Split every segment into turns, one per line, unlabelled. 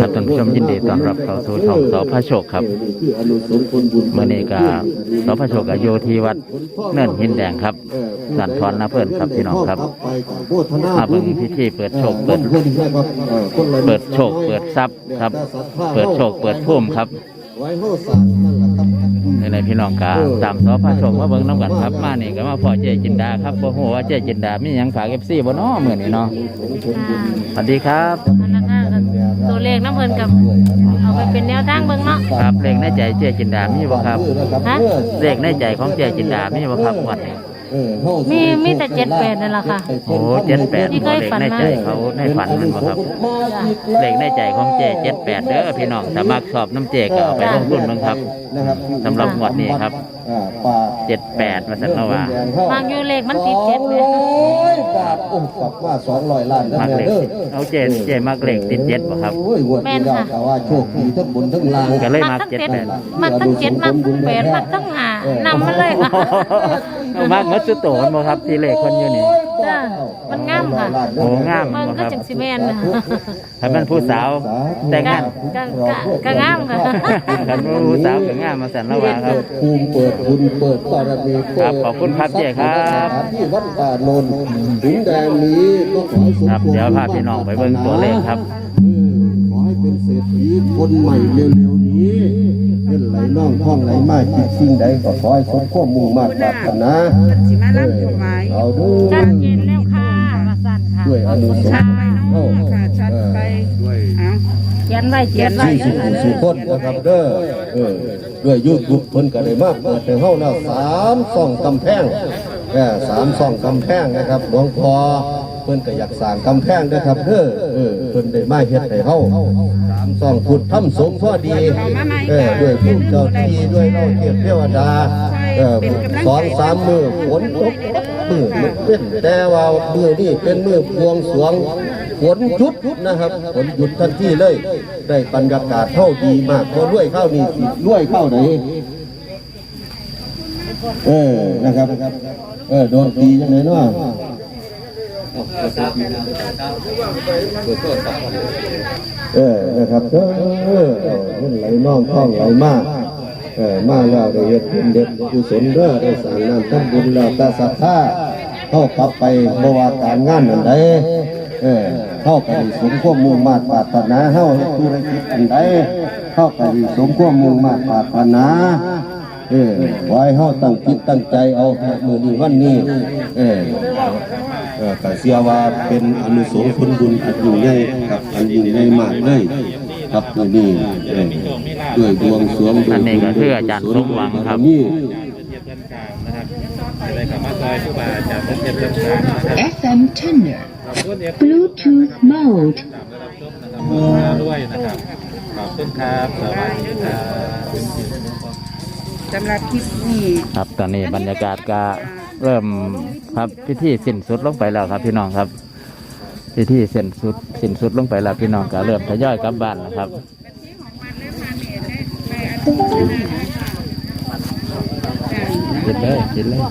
ครับท่านผู้ชมยินดีต้อนรับเข้าสู่ช่องสพระโชคครับเมื่อนี้ก็สพระโชคก็อยู่ที่วัดเนินหินแดงครับสันทรนะเพื่อนครับพี่น้องครับ
มา
เบิ่งพิธีเปิดโชคเปิด
เปิ
ดโชคเปิดทรัพย์ครับ เปิดโชคเปิดพุ่มครับ
ไว้เฮาสร้างนั่นแหละครับ
ในพี่น้องกาตามสพระโชคมาเบิ่งน้ำกันครับมานี่ก็มาพ่อเจจินดาครับบ่ฮู้ว่าเจจินดามีหยังฝาก FC บ่น้อมื้อนี้เนาะสวัสดีครับ
เลขน้ำเพลินกับเอาไปเป็นแนวทางเบิ่งเนาะ
ครับเลขในใจเจจินดามีบ่ครับ
ฮะ
เลขในใจของเจจินดามีบ่ครับงวดนี้
เออเฮา
มีมีแต่เจ็ดแปดนั่นแหละค่ะ
โอ้เจ็ดแปด
ที่เคย
เลข
ฝัน
ใน
มา
ใจเขาในฝันนั่นบ่ครับเลขในใจของเจเจ็ดแปดเด้อพี่น้องถ้ามักชอบน้ำเจก็เอาไปลงทุนบ้างครับ
นะครับ
สำหรับงวดนี้ครับ
อ่าป่า
เจ็ดแปดมาสันละว่า
มากอยู่เลขมันติดเจ็ดเลย
โอ้ยบาทโอ้กลับมา200ล้านแล้ว
มัก
แม่
เลข
เด้อ
เอาเจเจมักเลขติดเจ็ดบ่ครับ
โอ้ยงวดนี้เราแต่ว่าโชคดีทั้งบนทั้งล่าง
ก็เลย
มั
มั
ก
ก
ทั้ง
เจ็ด
เจ็ด
แปด
มักทั้งเจ็ดมักทั้งแปดมักทั้งหานำมาเลยค่ะ
เอามักมัดสุดโตนบ่ครับ ที่เลขคนอยู่นี่
จ้า มันงามค่ะ
โอ้งาม
มัน
บ่
ก็
ครับ
จังสิแม่นนะ
ถ้ามันผู้สาวแต่ง
ก็
งาน
ก็ก็ก็งามค่ะ
ถ้ามันผู้สาวก็งามมาสันละว่าครับ
เปิดภูมิเปิดบุญเปิดบารมีเปิด
ครับขอบคุณครับเจ๊ครับ
ที่วัดป่าโนนถึงแดนนี้ก็ขอให้สม
ครับ เดี๋ยวพาพี่น้องไปเบิ่งตัวเลขครับ
เออขอให้เป็นเศรษฐีคนใหม่เร็วๆนี้เงินไหลน่องท่องไหลมากคิดสิ่งใดก็ขอให้สมความมุ่งมั่นปรารถนา
สิมารับถวาย
เอาด้ว
ชั
ย
ดเจนแล้วค่ะว่าสั่นค่ะ
ด้วยอนุสง
ชัด
ฆ์
ไปเนาะค่ะชัดไปเอา
เขียนไว้เขียนไว้
ที่สุขสุขคนนะครับเด้อเออด้วยยูทูบเพิ่นก็ได้มาเปิดให้เฮาแล้วสามซ่องกำแพงเออสามซ่องกำแพงนะครับหลวงพ่อ เพิ่นก็อยากสร้างกำแพงเด้อครับเด้อเออเพิ่นได้มาเฮ็ดให้เฮาสามซ่องพุทธทำสงฆ์พอดีเออด้วยผู้เจ้าที่ด้วยเราเทพเทวดาเออสองสามมือฝนตกมือมันเป็นแต่ว่ามือนี่เป็นมือบวงสรวงฝนหยุดนะครับฝนหยุดทันทีเลย ได้บรรยากาศเท่าดีมากพอรวยเข้านี่สิรวยเข้าไหนเออนะครับเออโดนตียังไงเนาะ เออนะครับเออมันไหลน่องท่องไหลมากเออมาแล้วได้เฮ็ดบุญเด็ดกุศลเด้อได้สร้างน้ำทำบุญแล้วแต่ศรัทธาเข้ากลับไปบวาการงานอันใดเออเข้าไปสมความมุ่งมาตรปารถนาเข้าเฮ็ดธุรกิจอันใดเข้าไปสมความมุ่งมาตรปารถนา เออไว้เข้าตั้งจิตตั้งใจเอามือนี้วันนี้ เออเออก็เสียว่าเป็นอนุสงส์ผลบุญอันยิ่งใหญ่ครับอันยิ่งใหญ่มากเลยครับมือนี้เออด้วยดวงสรวงด้วย
อันนี้ก็คืออาจารย์สมหวังครับ
นี่
FM tuner Bluetooth mode
ด้วยนะครับขอบคุณครับสวัสดีครับ
สำหรับคลิปนี้
ครับตอนนี้บรรยากาศก็เริ่มครับพิธีสิ้นสุดลงไปแล้วครับพี่น้องครับ พิธีสิ้นสุดสิ้นสุดลงไปแล้วพี่น้องก็เริ่มทยอยกลับบ้านแล้วครับกินเลยกินเลย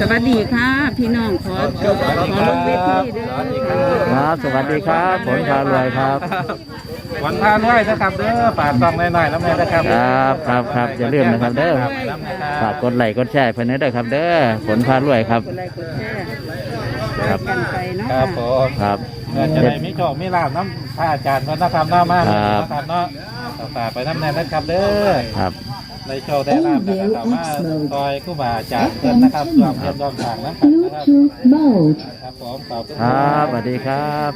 สวัสดีค่ะพี่น้องขอขอลงเวทีเด้อค่ะ
ครับสวัสดีครับ ผลพารวยครับ
วันพาด้วยนะครับเด้อฝากซองหน่อยๆน้ำแม่นะครับ
ครับครับครับอย่าลืมนะครับเด้อฝากกดไลค์กดแชร์เพื่อนเด้อครับเด้อผลพารวยครับ
กดไลค์กดแชร์
ครับ
กันไปเนาะ
ครับผม
ครับ
เพื่อจะได้มีโชคมีลาบน้ำพระอาจารย์เพื่อนนะครับน้ามา
ครับ
นะครับเนาะฝากไปน้ำแน่นะครับเด้อ
ครับ
ในโชคได้ลาบนะครับสามารถซอยครู่บาอาจารย์เพื่อนนะครับรวมเพื่อนรวมทางนะครับนะครับ
Bluetooth mode
ครับผมขอบคุณ
ครับสวัสดีครับ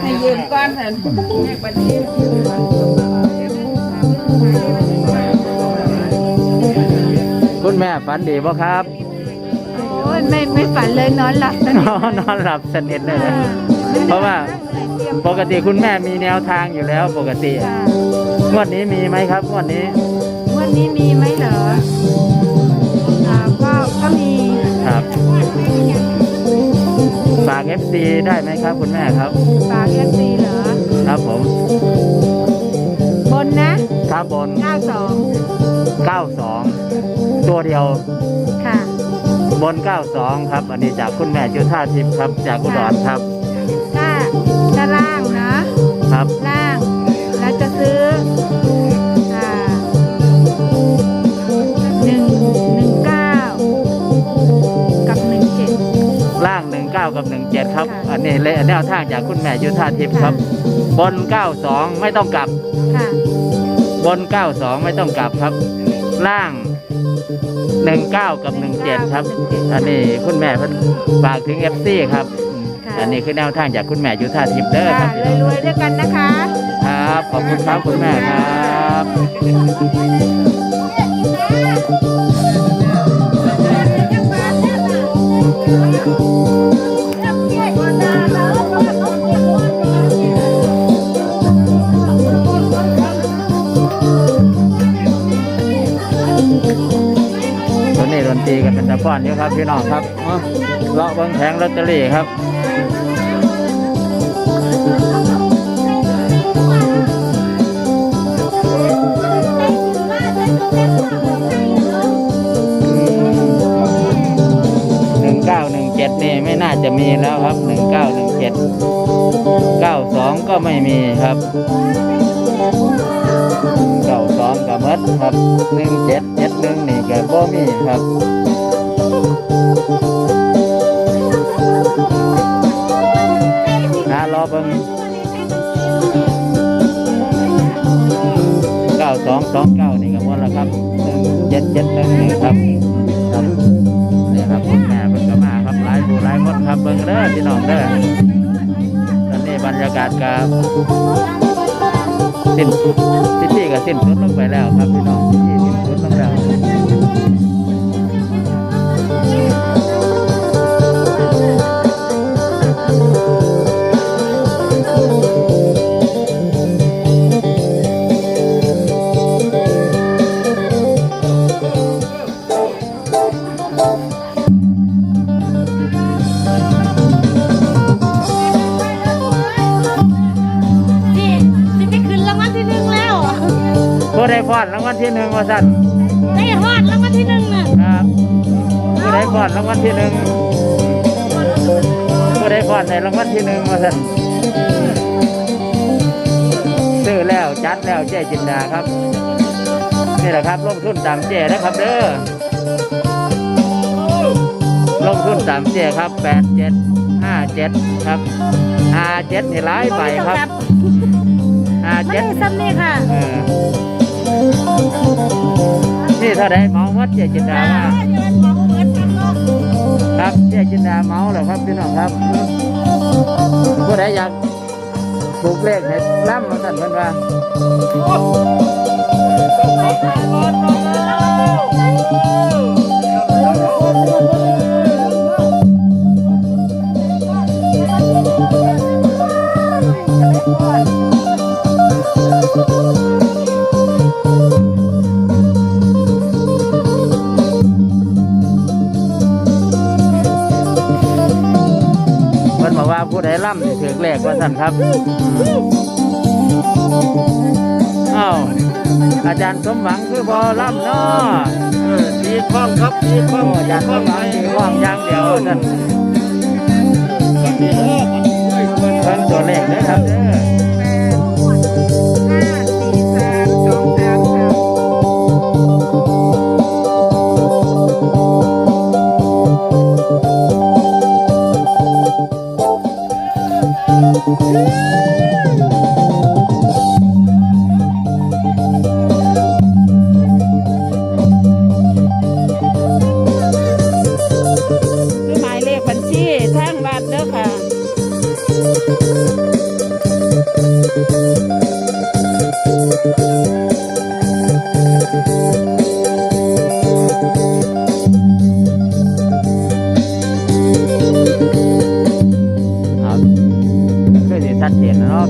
ให้ยืมก้อนเถอะให้บัญชี
คุณแม่ฝันดีบ่ครับ
โอ้ยไม่ไม่ฝันเลยนอนหลับ
นอนนอนหลับสนิทเลยนะเพราะว่าปกติคุณแม่มีแนวทางอยู่แล้วปกติ งวดนี้มีไหมครับ งวดนี้
วั นนี้มีไหมเหรออ่าก็ก็มี
ครับ ฝาก FC ได้ไหมครับ คุณแม่ครับ
ฝากเอฟซีเหรอ
ครับผม
บนนะครับ
บน
92
92 ตัวเดียว
ค่ะ
บน 92 ครับ อันนี้จากคุณแม่จุธาทิพย์ครับ จากอุดรครับ
ค
ครับ
ล่างเรา นนี้เล
ยแนวทางจากคุณแม่ยุทธาทิพย์ครับ บนเก้าสองไม่ต้องกลับ
ค่ะ
บนเก้าสองไม่ต้องกลับครับ ล่างหนึ่งเก้ากับหนึ่งเจ็ดครับ อันนี้คุณแม่เพิ่นฝากถึงเอฟซีครับอืม
ค่ะ
อันนี้คือแนวทางจากคุณแม่ยุทธาทิพย์เด้อค
ค่ะ
รับ
รวยๆด้วยกันนะคะ
ครับขอบคุณครับคุณแม่ครับต ครับพี่น้องครับเลาะเบิ้งแผงลอตเตอรี่ครับหนึ่งเก้าหนึ่งเจ็ดนี่ไม่น่าจะมีแล้วครับหนึ่งเก้าหนึ่งเจ็ดเก้าสองก็ไม่มีครับเก้าสองกับมัดครับหนึ่งเจ็ดเจ็ดหนึ่งนี่ก็บ่มีครับ หารอเบิ่งเก้าสองสองเก้านี่ก็หมดแล้วครับหนึ่งเจ็ดเจ็ดหนึ่งนี่ครับครับเนี่ยครับคุณแม่เพิ่นก็มาครับหลายผู้หลายคนครับเบิ่งเด้อพี่น้องเด้อตอนนี้บรรยากาศกับสิ้นพิธีก็สิ้นสุดลงไปแล้วครับพี่น้องพิธีสิ้นสุดลงแล้ว อดรางวัลที่หนึ่งว่าสั่น
ได้ฮอดรางวัลที่หนึ่งน่ะ
ครับผู้ใดพอดรางวัลที่หนึ่งผู้ใดพอดในรางวัลที่หนึ่งว่าสั่นซื้อแล้วจัดแล้วเจ๊จินดาครับนี่แหละครับลงทุนตามเจ๊นะครับเด้อลงทุนตามเจ๊ครับแปดเจ็ดห้าเจ็ดครับห้าเจ็ดนี่หลายใบครับห้า
ไม่
เจ็ด
ได้ซ้ำนี่ค่ะ
เออ นี่เท่าไรเมาวัดเจ๊จินดาว่าครับเจ๊จินดาเมาแล้วครับพี่น้องครับผู้ใดอยากถูกเลขเห็ดล่ำมาสั่นเพิ่นว่าเใดล่ำถือแหลกว่าสั่นครับอ้าวอาจารย์สมหวังคือบอล่ำเนาะตีคล้องครับตีคล้องอาจารย์สมหวังตีคล้องอย่างเดียวสั่นเพิ่นตัวเลขเด้อครับเด้อ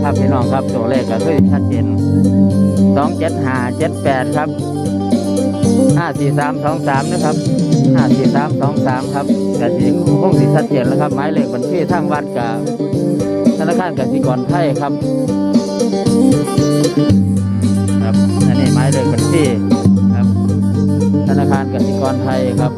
ค
รับพี่น้องครับตัวเลขก็คือชัดเจนสองเจ็ดห้าเจ็ดแปดครับห้าสี่สามสองสามนะครับห้าสี่สามสองสามครับกสิคงสิชัดเจนแล้วครับ หมายเลขบัญชีทางวัดกับธนาคารกสิกรไทยครับครับอันนี้หมายเลขบัญชีครับธนาคารกสิกรไทยครับ